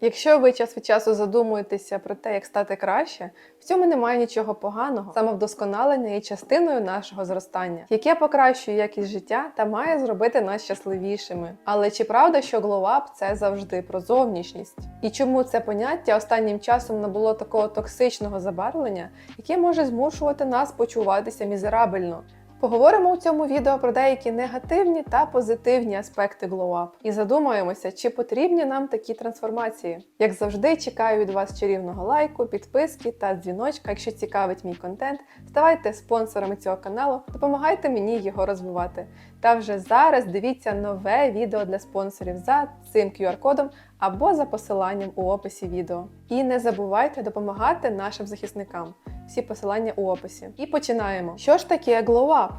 Якщо ви час від часу задумуєтеся про те, як стати краще, в цьому немає нічого поганого. Самовдосконалення є частиною нашого зростання, яке покращує якість життя та має зробити нас щасливішими. Але чи правда, що глоуап – це завжди про зовнішність? І чому це поняття останнім часом набуло такого токсичного забарвлення, яке може змушувати нас почуватися мізерабельно? Поговоримо у цьому відео про деякі негативні та позитивні аспекти Glow Up і задумаємося, чи потрібні нам такі трансформації. Як завжди, чекаю від вас чарівного лайку, підписки та дзвіночка. Якщо цікавить мій контент, ставайте спонсорами цього каналу, допомагайте мені його розвивати. Та вже зараз дивіться нове відео для спонсорів за цим QR-кодом або за посиланням у описі відео. І не забувайте допомагати нашим захисникам. Всі посилання у описі. І починаємо. Що ж таке Glow Up?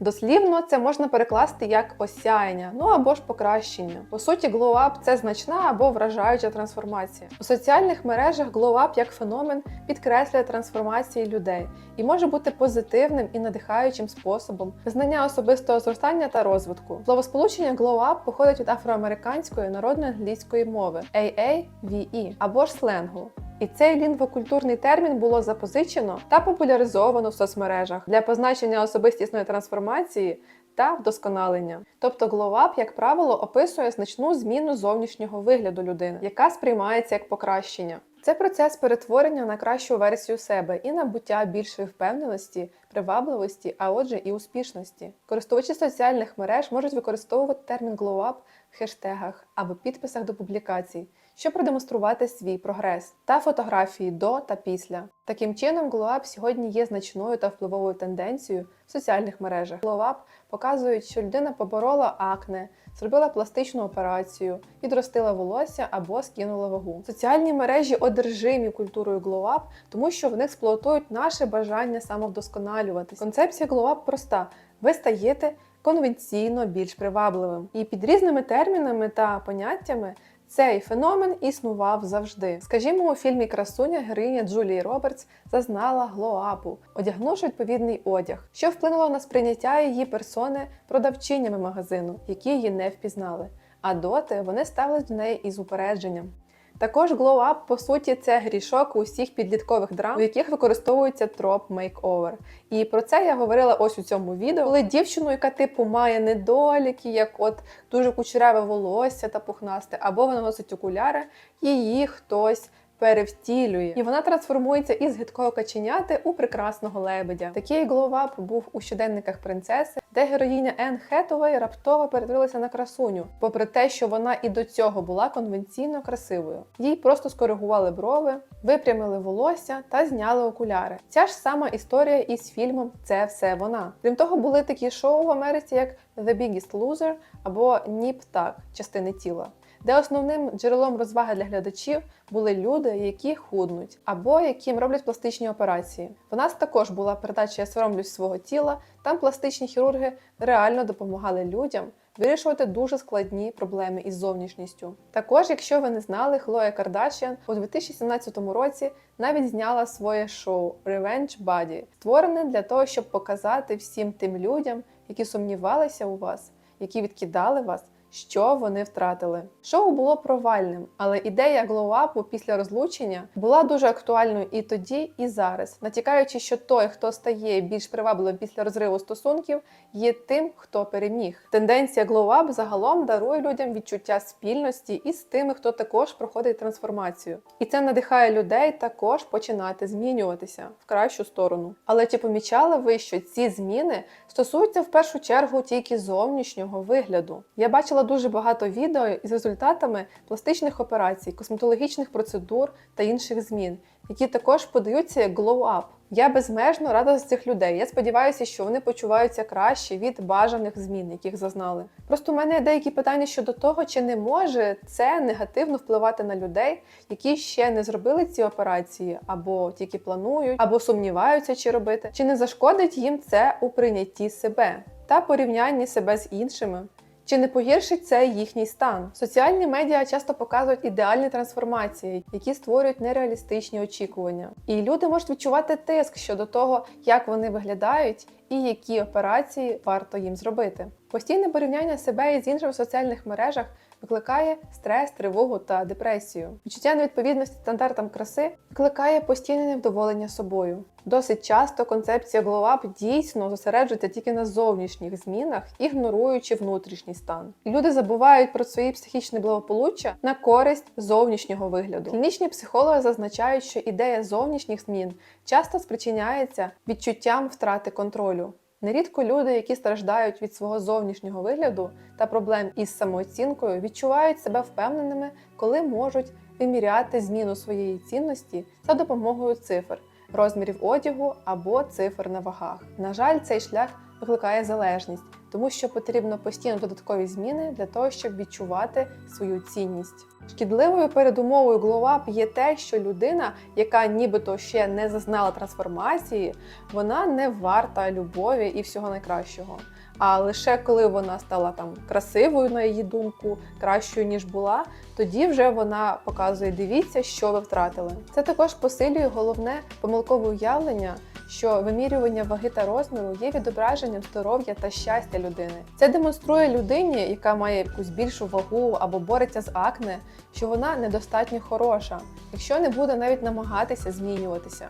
Дослівно це можна перекласти як осяяння, ну або ж покращення. По суті, Up – це значна або вражаюча трансформація. У соціальних мережах Up як феномен підкреслює трансформації людей і може бути позитивним і надихаючим способом визнання особистого зростання та розвитку. Словосполучення Up походить від афроамериканської народної англійської мови AAVE або ж сленгу. І цей лінгвокультурний термін було запозичено та популяризовано в соцмережах для позначення особистісної трансформації та вдосконалення. Тобто гловаб, як правило, описує значну зміну зовнішнього вигляду людини, яка сприймається як покращення. Це процес перетворення на кращу версію себе і набуття більшої впевненості, привабливості, а отже, і успішності. Користувачі соціальних мереж можуть використовувати термін глоуап в хештегах або підписах до публікацій щоб продемонструвати свій прогрес та фотографії до та після. Таким чином, GlowUp сьогодні є значною та впливовою тенденцією в соціальних мережах. GlowUp показують, що людина поборола акне, зробила пластичну операцію, підростила волосся або скинула вагу. Соціальні мережі одержимі культурою глоап, тому що в них сплотують наше бажання самовдосконалюватись. Концепція глоап проста: ви стаєте конвенційно більш привабливим. І під різними термінами та поняттями. Цей феномен існував завжди. Скажімо, у фільмі Красуня героїня Джулії Робертс зазнала глоапу, одягнувши відповідний одяг, що вплинуло на сприйняття її персони продавчинями магазину, які її не впізнали. А доти вони ставились до неї із упередженням. Також Glow Up, по суті, це грішок усіх підліткових драм, у яких використовується троп мейковер. І про це я говорила ось у цьому відео. Коли дівчину, яка типу має недоліки, як от дуже кучеряве волосся та пухнасте, або вона носить окуляри, її хтось перевтілює, і вона трансформується із гидкого каченяти у прекрасного лебедя. Такий гловап був у щоденниках принцеси, де героїня Енн Хетовей раптово перетворилася на красуню, попри те, що вона і до цього була конвенційно красивою. Їй просто скоригували брови, випрямили волосся та зняли окуляри. Ця ж сама історія із фільмом Це все вона. Крім того, були такі шоу в Америці, як The Biggest Loser або Ніп Так частини тіла де основним джерелом розваги для глядачів були люди, які худнуть або яким роблять пластичні операції. В нас також була передача Я соромлюсь свого тіла. Там пластичні хірурги реально допомагали людям. Вирішувати дуже складні проблеми із зовнішністю. Також, якщо ви не знали, Хлоя Кардашіан у 2017 році навіть зняла своє шоу Revenge Body, створене для того, щоб показати всім тим людям, які сумнівалися у вас, які відкидали вас, що вони втратили. Шоу було провальним, але ідея глоуапу після розлучення була дуже актуальною і тоді, і зараз, натякаючи, що той, хто стає більш привабливим після розриву стосунків, є тим, хто переміг. Тенденція глоуап загалом дарує людям відчуття спільності із тими, хто також проходить трансформацію. І це надихає людей також починати змінюватися в кращу сторону. Але чи помічали ви, що ці зміни стосуються в першу чергу тільки зовнішнього вигляду? Я бачила дуже багато відео із результатами пластичних операцій, косметологічних процедур та інших змін, які також подаються як glow up. Я безмежно рада з цих людей. Я сподіваюся, що вони почуваються краще від бажаних змін, яких зазнали. Просто у мене є деякі питання щодо того, чи не може це негативно впливати на людей, які ще не зробили ці операції, або тільки планують, або сумніваються, чи робити, чи не зашкодить їм це у прийнятті себе та порівнянні себе з іншими. Чи не погіршить це їхній стан? Соціальні медіа часто показують ідеальні трансформації, які створюють нереалістичні очікування. І люди можуть відчувати тиск щодо того, як вони виглядають і які операції варто їм зробити. Постійне порівняння себе із іншими в соціальних мережах викликає стрес, тривогу та депресію. Відчуття невідповідності стандартам краси викликає постійне невдоволення собою. Досить часто концепція глоуап дійсно зосереджується тільки на зовнішніх змінах, ігноруючи внутрішній стан. Люди забувають про свої психічне благополуччя на користь зовнішнього вигляду. Клінічні психологи зазначають, що ідея зовнішніх змін часто спричиняється відчуттям втрати контролю. Нерідко люди, які страждають від свого зовнішнього вигляду та проблем із самооцінкою, відчувають себе впевненими, коли можуть виміряти зміну своєї цінності за допомогою цифр, розмірів одягу або цифр на вагах. На жаль, цей шлях викликає залежність, тому що потрібно постійно додаткові зміни для того, щоб відчувати свою цінність. Шкідливою передумовою глоуап є те, що людина, яка нібито ще не зазнала трансформації, вона не варта любові і всього найкращого. А лише коли вона стала там красивою, на її думку, кращою ніж була, тоді вже вона показує: дивіться, що ви втратили. Це також посилює головне помилкове уявлення, що вимірювання ваги та розміру є відображенням здоров'я та щастя людини. Це демонструє людині, яка має якусь більшу вагу або бореться з акне, що вона недостатньо хороша, якщо не буде навіть намагатися змінюватися.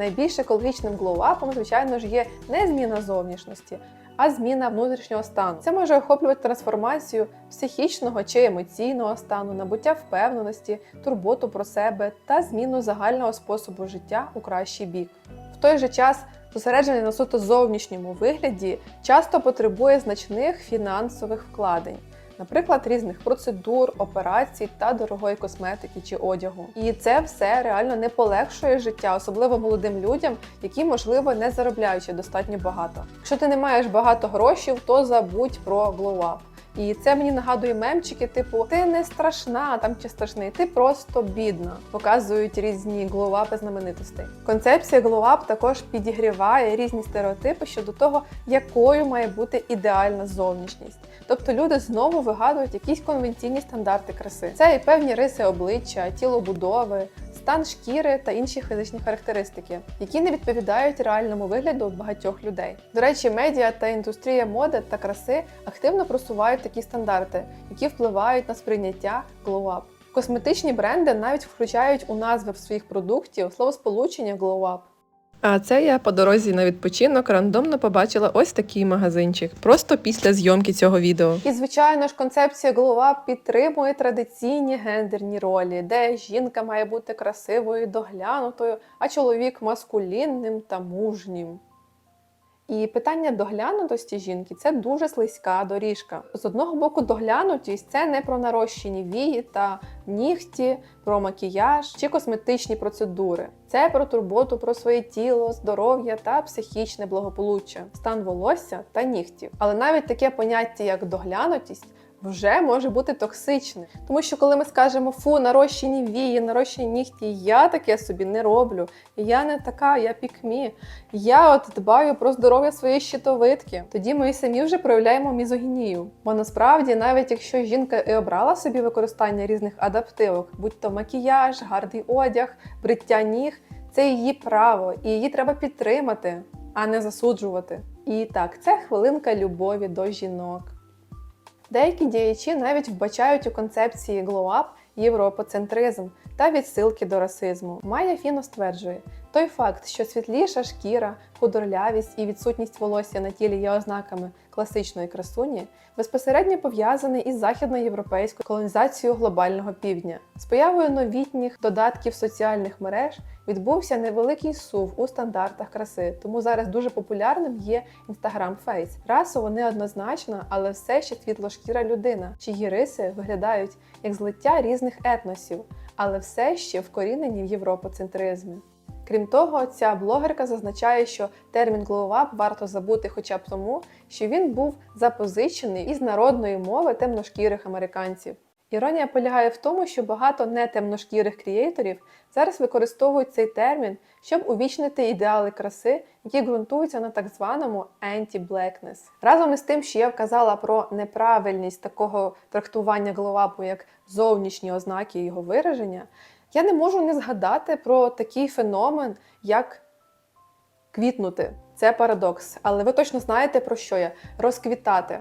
Найбільш екологічним глоуапом, звичайно ж, є не зміна зовнішності, а зміна внутрішнього стану. Це може охоплювати трансформацію психічного чи емоційного стану, набуття впевненості, турботу про себе та зміну загального способу життя у кращий бік. В той же час зосередження на суто зовнішньому вигляді часто потребує значних фінансових вкладень. Наприклад, різних процедур, операцій та дорогої косметики чи одягу. І це все реально не полегшує життя, особливо молодим людям, які, можливо, не заробляють ще достатньо багато. Якщо ти не маєш багато грошей, то забудь про глоуап. І це мені нагадує мемчики, типу ти не страшна там чи страшний, ти просто бідна. Показують різні глоуапи знаменитостей. Концепція глоуап також підігріває різні стереотипи щодо того, якою має бути ідеальна зовнішність. Тобто люди знову вигадують якісь конвенційні стандарти краси. Це і певні риси обличчя, тілобудови, стан шкіри та інші фізичні характеристики, які не відповідають реальному вигляду багатьох людей. До речі, медіа та індустрія моди та краси активно просувають такі стандарти, які впливають на сприйняття глоуап. Косметичні бренди навіть включають у назви своїх продуктів словосполучення глоуап. А це я по дорозі на відпочинок рандомно побачила ось такий магазинчик, просто після зйомки цього відео. І звичайно ж, концепція голова підтримує традиційні гендерні ролі, де жінка має бути красивою, доглянутою, а чоловік маскулінним та мужнім. І питання доглянутості жінки це дуже слизька доріжка. З одного боку, доглянутість це не про нарощені вії та нігті, про макіяж чи косметичні процедури. Це про турботу про своє тіло, здоров'я та психічне благополуччя, стан волосся та нігтів. Але навіть таке поняття, як доглянутість. Вже може бути токсичне, тому що коли ми скажемо фу, нарощені вії, нарощені нігті, я таке собі не роблю. Я не така, я пікмі. Я от дбаю про здоров'я своєї щитовидки. Тоді ми самі вже проявляємо мізогінію. Бо насправді, навіть якщо жінка і обрала собі використання різних адаптивок, будь то макіяж, гарний одяг, бриття ніг, це її право, і її треба підтримати, а не засуджувати. І так, це хвилинка любові до жінок. Деякі діячі навіть вбачають у концепції glow-up європоцентризм та відсилки до расизму. Майя Фіно стверджує, той факт, що світліша шкіра, худорлявість і відсутність волосся на тілі є ознаками класичної красуні, безпосередньо пов'язаний із західноєвропейською колонізацією глобального півдня. З появою новітніх додатків соціальних мереж відбувся невеликий сув у стандартах краси, тому зараз дуже популярним є Instagram Face. Расово неоднозначна, але все ще світлошкіра людина, чиї риси виглядають як злиття різних етносів, але все ще вкорінені в європоцентризмі. Крім того, ця блогерка зазначає, що термін glow-up варто забути хоча б тому, що він був запозичений із народної мови темношкірих американців. Іронія полягає в тому, що багато нетемношкірих крієйторів зараз використовують цей термін, щоб увічнити ідеали краси, які ґрунтуються на так званому anti-blackness. Разом із тим, що я вказала про неправильність такого трактування глоуапу як зовнішні ознаки його вираження, я не можу не згадати про такий феномен, як квітнути. Це парадокс, але ви точно знаєте про що я розквітати.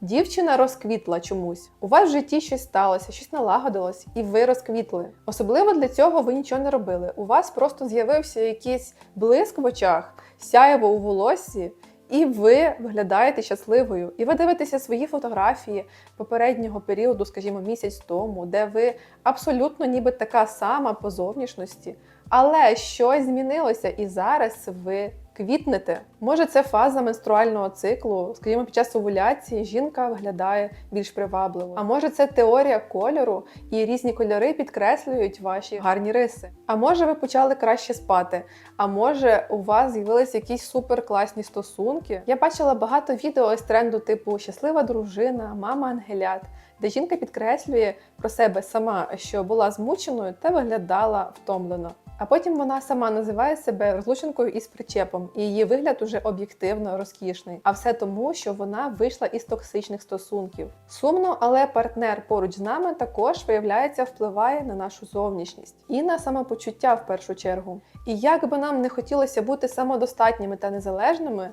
Дівчина розквітла чомусь. У вас в житті щось сталося, щось налагодилось, і ви розквітли. Особливо для цього ви нічого не робили. У вас просто з'явився якийсь блиск в очах, сяєво у волоссі, і ви виглядаєте щасливою. І ви дивитеся свої фотографії попереднього періоду, скажімо, місяць тому, де ви абсолютно ніби така сама по зовнішності, але щось змінилося, і зараз ви квітнете. Може, це фаза менструального циклу, скажімо, під час овуляції жінка виглядає більш привабливо. А може, це теорія кольору, і різні кольори підкреслюють ваші гарні риси. А може, ви почали краще спати. А може, у вас з'явилися якісь суперкласні стосунки. Я бачила багато відео з тренду типу щаслива дружина, мама ангелят, де жінка підкреслює про себе сама, що була змученою та виглядала втомлено. А потім вона сама називає себе розлученкою із причепом, і її вигляд уже об'єктивно розкішний. А все тому, що вона вийшла із токсичних стосунків. Сумно, але партнер поруч з нами також виявляється, впливає на нашу зовнішність і на самопочуття в першу чергу. І як би нам не хотілося бути самодостатніми та незалежними,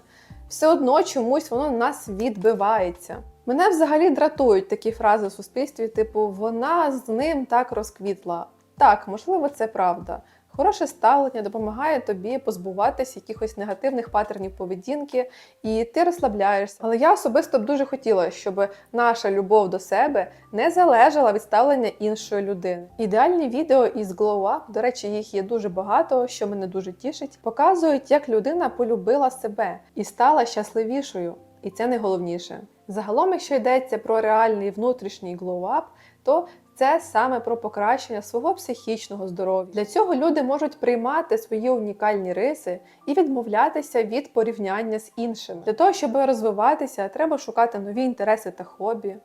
все одно чомусь воно на нас відбивається. Мене взагалі дратують такі фрази в суспільстві, типу вона з ним так розквітла. Так, можливо, це правда. Хороше ставлення допомагає тобі позбуватися якихось негативних паттернів поведінки, і ти розслабляєшся. Але я особисто б дуже хотіла, щоб наша любов до себе не залежала від ставлення іншої людини. Ідеальні відео із Glow Up, до речі, їх є дуже багато, що мене дуже тішить, показують, як людина полюбила себе і стала щасливішою. І це найголовніше. Загалом, якщо йдеться про реальний внутрішній glow-up, то це саме про покращення свого психічного здоров'я. Для цього люди можуть приймати свої унікальні риси і відмовлятися від порівняння з іншими. Для того, щоб розвиватися, треба шукати нові інтереси та хобі.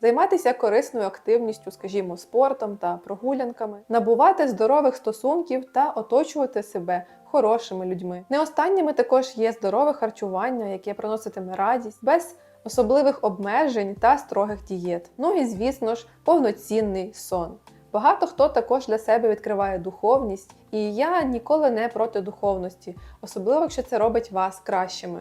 Займатися корисною активністю, скажімо, спортом та прогулянками, набувати здорових стосунків та оточувати себе хорошими людьми. Не останніми також є здорове харчування, яке приноситиме радість, без особливих обмежень та строгих дієт. Ну і, звісно ж, повноцінний сон. Багато хто також для себе відкриває духовність, і я ніколи не проти духовності, особливо якщо це робить вас кращими.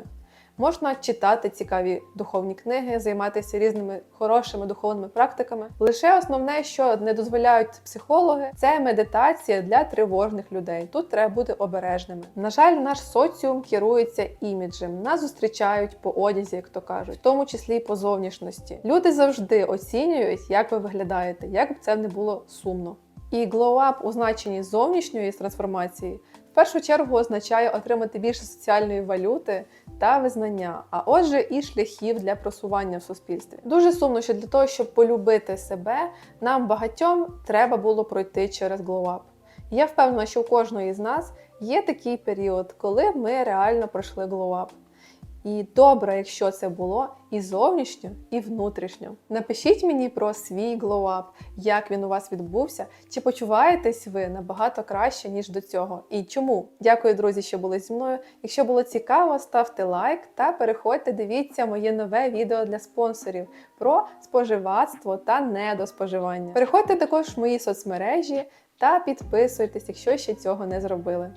Можна читати цікаві духовні книги, займатися різними хорошими духовними практиками. Лише основне, що не дозволяють психологи, це медитація для тривожних людей. Тут треба бути обережними. На жаль, наш соціум керується іміджем. Нас зустрічають по одязі, як то кажуть, в тому числі і по зовнішності. Люди завжди оцінюють, як ви виглядаєте, як б це не було сумно. І glow-up у значенні зовнішньої трансформації в першу чергу означає отримати більше соціальної валюти та визнання, а отже, і шляхів для просування в суспільстві. Дуже сумно, що для того, щоб полюбити себе, нам багатьом треба було пройти через glow-up. Я впевнена, що у кожної з нас є такий період, коли ми реально пройшли glow-up. І добре, якщо це було і зовнішньо, і внутрішньо. Напишіть мені про свій glow-up, як він у вас відбувся, чи почуваєтесь ви набагато краще, ніж до цього, і чому. Дякую, друзі, що були зі мною. Якщо було цікаво, ставте лайк та переходьте, дивіться моє нове відео для спонсорів про споживацтво та недоспоживання. Переходьте також в мої соцмережі та підписуйтесь, якщо ще цього не зробили.